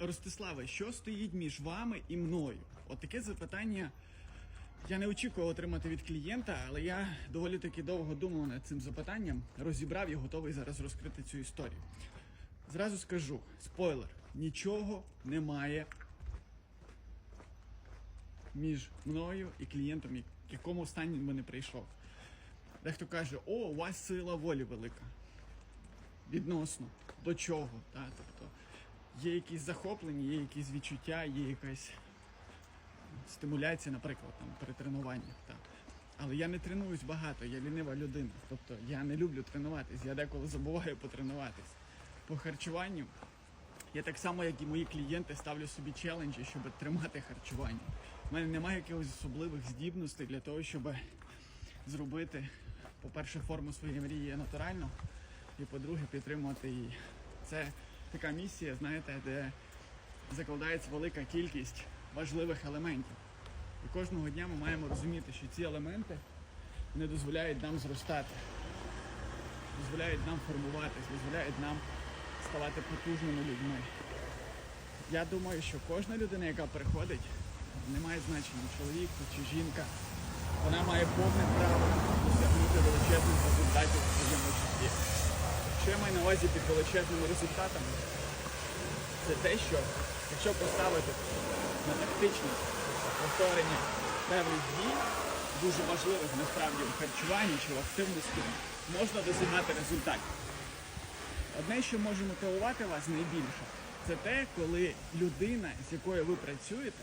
Ростиславе, що стоїть між вами і мною? От таке запитання я не очікував отримати від клієнта, але я доволі таки довго думав над цим запитанням, розібрав і готовий зараз розкрити цю історію. Зразу скажу, спойлер, нічого немає між мною і клієнтом, якому стані би не прийшов. Дехто каже, о, у вас сила волі велика. Відносно до чого? Та? Тобто є якісь захоплення, є якісь відчуття, є якась стимуляція, наприклад, там, при тренуваннях. Та. Але я не тренуюсь багато, я лінива людина. Тобто я не люблю тренуватись, я деколи забуваю потренуватись. По харчуванню я так само, як і мої клієнти, ставлю собі челенджі, щоб тримати харчування. У мене немає якихось особливих здібностей для того, щоб зробити, по-перше, форму своєї мрії натурально, і по-друге, підтримувати її. Це така місія, знаєте, де закладається велика кількість важливих елементів. І кожного дня ми маємо розуміти, що ці елементи не дозволяють нам зростати, дозволяють нам формуватись, дозволяють нам ставати потужними людьми. Я думаю, що кожна людина, яка приходить, не має значення, чоловік чи жінка, вона має повне право досягнути величезних результатів в своєму житті. Що я маю на увазі під величезними результатами? Це те, що якщо поставити на тактичність повторення певних дій, дуже важливих насправді в харчуванні чи в активності, можна досягати результатів. Одне, що може мотивувати вас найбільше, це те, коли людина, з якою ви працюєте,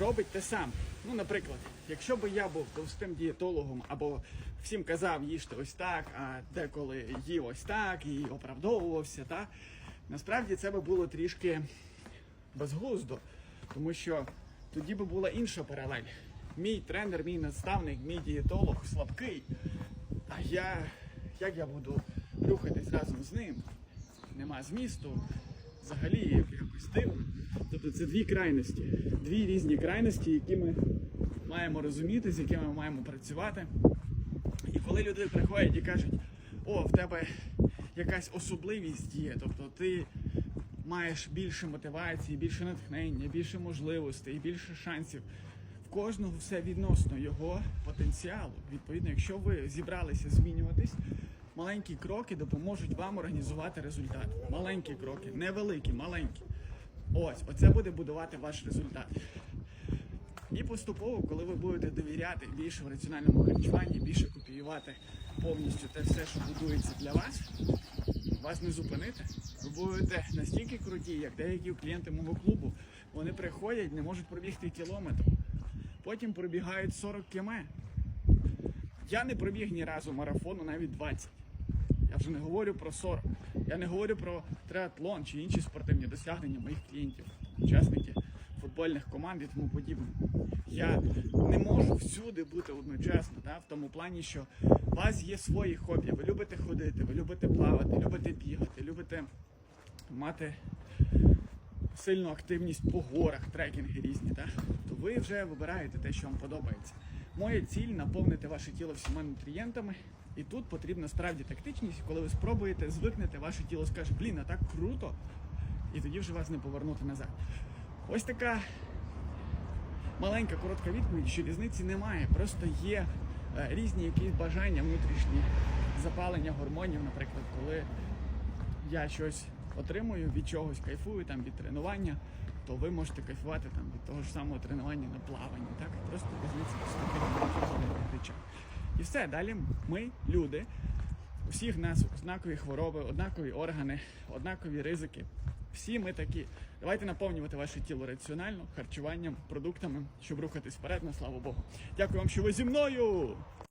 робить те саме. Ну, наприклад, якщо би я був товстим дієтологом або всім казав їжте ось так, а деколи їв ось так і оправдовувався, та, насправді це би було трішки безглуздо, тому що тоді би була інша паралель. Мій тренер, мій наставник, мій дієтолог слабкий, а я як я буду рухатись разом з ним? Нема змісту, взагалі якось дивно. Тобто це дві крайності, дві різні крайності, які ми маємо розуміти, з якими ми маємо працювати. І коли люди приходять і кажуть, о, в тебе якась особливість є, тобто ти маєш більше мотивації, більше натхнення, більше можливостей, більше шансів. В кожного все відносно його потенціалу. Відповідно, якщо ви зібралися змінюватись, маленькі кроки допоможуть вам організувати результат. Маленькі кроки, невеликі, маленькі. Ось, оце буде будувати ваш результат. І поступово, коли ви будете довіряти більше в раціональному харчуванні, більше копіювати повністю те все, що будується для вас, вас не зупинити. Ви будете настільки круті, як деякі клієнти мого клубу. Вони приходять, не можуть пробігти кілометр. Потім пробігають 40 км. Я не пробіг ні разу марафону, навіть 20. Я вже не говорю про 40. Я не говорю про триатлон чи інші спортивні досягнення моїх клієнтів, учасників футбольних команд і тому подібне. Я не можу всюди бути одночасно, да, в тому плані, що у вас є свої хобі. Ви любите ходити, ви любите плавати, любите бігати, любите мати сильну активність по горах, трекінги різні, так? то ви вже вибираєте те, що вам подобається. Моя ціль наповнити ваше тіло всіма нутрієнтами. І тут потрібна справді тактичність, коли ви спробуєте, звикнете, ваше тіло скаже, блін, а так круто, і тоді вже вас не повернути назад. Ось така маленька коротка відповідь, що різниці немає. Просто є е, різні якісь бажання внутрішні, запалення гормонів, наприклад, коли я щось отримую від чогось, кайфую там від тренування, то ви можете кайфувати там від того ж самого тренування на плаванні. Так просто різниця поступити речах. І все далі. Ми, люди, усіх нас однакові хвороби, однакові органи, однакові ризики. Всі ми такі. Давайте наповнювати ваше тіло раціонально, харчуванням, продуктами, щоб рухатись вперед, на слава Богу. Дякую вам, що ви зі мною.